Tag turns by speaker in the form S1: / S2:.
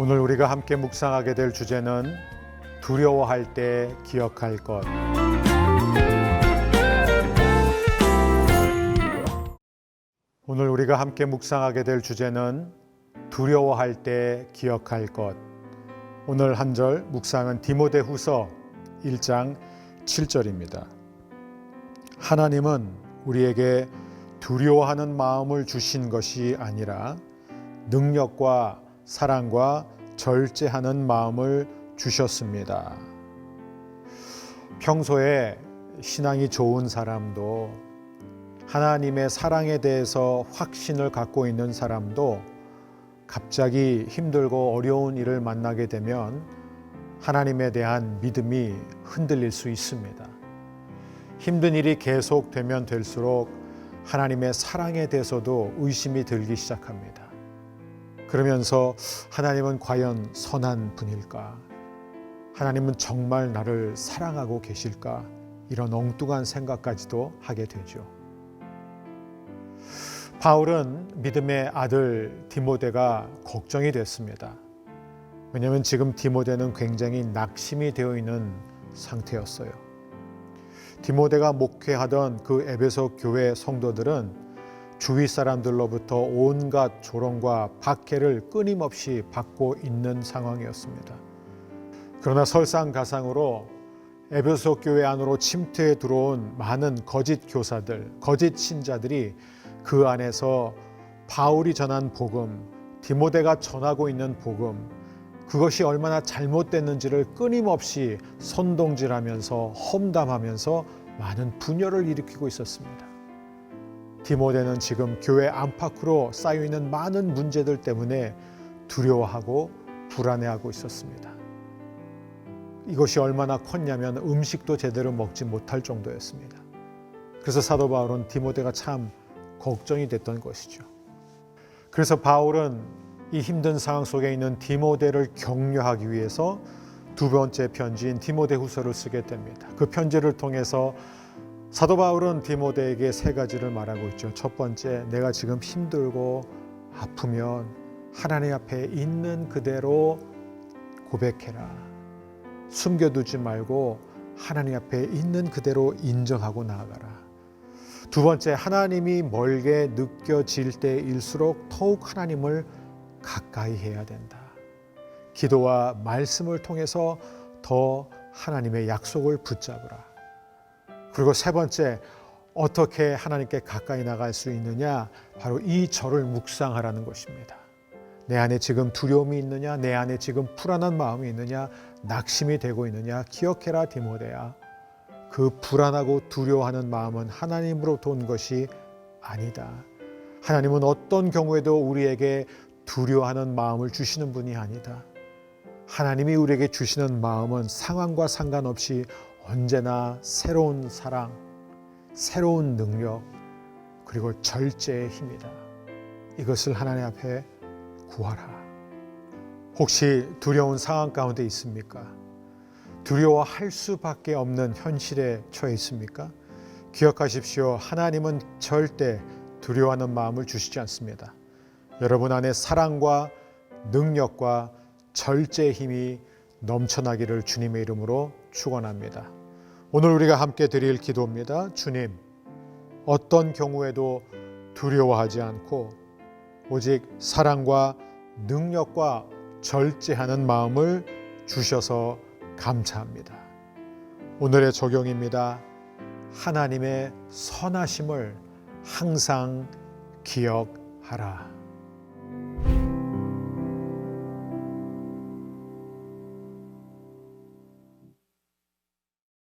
S1: 오늘 우리가 함께 묵상하게 될 주제는 두려워할 때 기억할 것. 오늘 우리가 함께 묵상하게 될 주제는 두려워할 때 기억할 것. 오늘 한 절 묵상은 디모데후서 1장 7절입니다. 하나님은 우리에게 두려워하는 마음을 주신 것이 아니라 능력과 사랑과 절제하는 마음을 주셨습니다. 평소에 신앙이 좋은 사람도 하나님의 사랑에 대해서 확신을 갖고 있는 사람도 갑자기 힘들고 어려운 일을 만나게 되면 하나님에 대한 믿음이 흔들릴 수 있습니다. 힘든 일이 계속되면 될수록 하나님의 사랑에 대해서도 의심이 들기 시작합니다. 그러면서 하나님은 과연 선한 분일까? 하나님은 정말 나를 사랑하고 계실까? 이런 엉뚱한 생각까지도 하게 되죠. 바울은 믿음의 아들 디모데가 걱정이 됐습니다. 왜냐하면 지금 디모데는 굉장히 낙심이 되어 있는 상태였어요. 디모데가 목회하던 그 에베소 교회 성도들은 주위 사람들로부터 온갖 조롱과 박해를 끊임없이 받고 있는 상황이었습니다. 그러나 설상가상으로 에베소 교회 안으로 침투해 들어온 많은 거짓 교사들, 거짓 신자들이 그 안에서 바울이 전한 복음, 디모데가 전하고 있는 복음, 그것이 얼마나 잘못됐는지를 끊임없이 선동질하면서 험담하면서 많은 분열을 일으키고 있었습니다. 디모데는 지금 교회 안팎으로 쌓여 있는 많은 문제들 때문에 두려워하고 불안해하고 있었습니다. 이것이 얼마나 컸냐면 음식도 제대로 먹지 못할 정도였습니다. 그래서 사도 바울은 디모데가 참 걱정이 됐던 것이죠. 그래서 바울은 이 힘든 상황 속에 있는 디모데를 격려하기 위해서 두 번째 편지인 디모데 후서를 쓰게 됩니다. 그 편지를 통해서 사도 바울은 디모데에게 세 가지를 말하고 있죠. 첫 번째, 내가 지금 힘들고 아프면 하나님 앞에 있는 그대로 고백해라. 숨겨두지 말고 하나님 앞에 있는 그대로 인정하고 나아가라. 두 번째, 하나님이 멀게 느껴질 때일수록 더욱 하나님을 가까이 해야 된다. 기도와 말씀을 통해서 더 하나님의 약속을 붙잡으라. 그리고 세 번째, 어떻게 하나님께 가까이 나갈 수 있느냐? 바로 이 절을 묵상하라는 것입니다. 내 안에 지금 두려움이 있느냐? 내 안에 지금 불안한 마음이 있느냐? 낙심이 되고 있느냐? 기억해라, 디모데야. 그 불안하고 두려워하는 마음은 하나님으로부터 온 것이 아니다. 하나님은 어떤 경우에도 우리에게 두려워하는 마음을 주시는 분이 아니다. 하나님이 우리에게 주시는 마음은 상황과 상관없이 언제나 새로운 사랑, 새로운 능력, 그리고 절제의 힘이다. 이것을 하나님 앞에 구하라. 혹시 두려운 상황 가운데 있습니까? 두려워할 수밖에 없는 현실에 처해 있습니까? 기억하십시오. 하나님은 절대 두려워하는 마음을 주시지 않습니다. 여러분 안에 사랑과 능력과 절제의 힘이 넘쳐나기를 주님의 이름으로 축원합니다. 오늘 우리가 함께 드릴 기도입니다. 주님, 어떤 경우에도 두려워하지 않고 오직 사랑과 능력과 절제하는 마음을 주셔서 감사합니다. 오늘의 적용입니다. 하나님의 선하심을 항상 기억하라.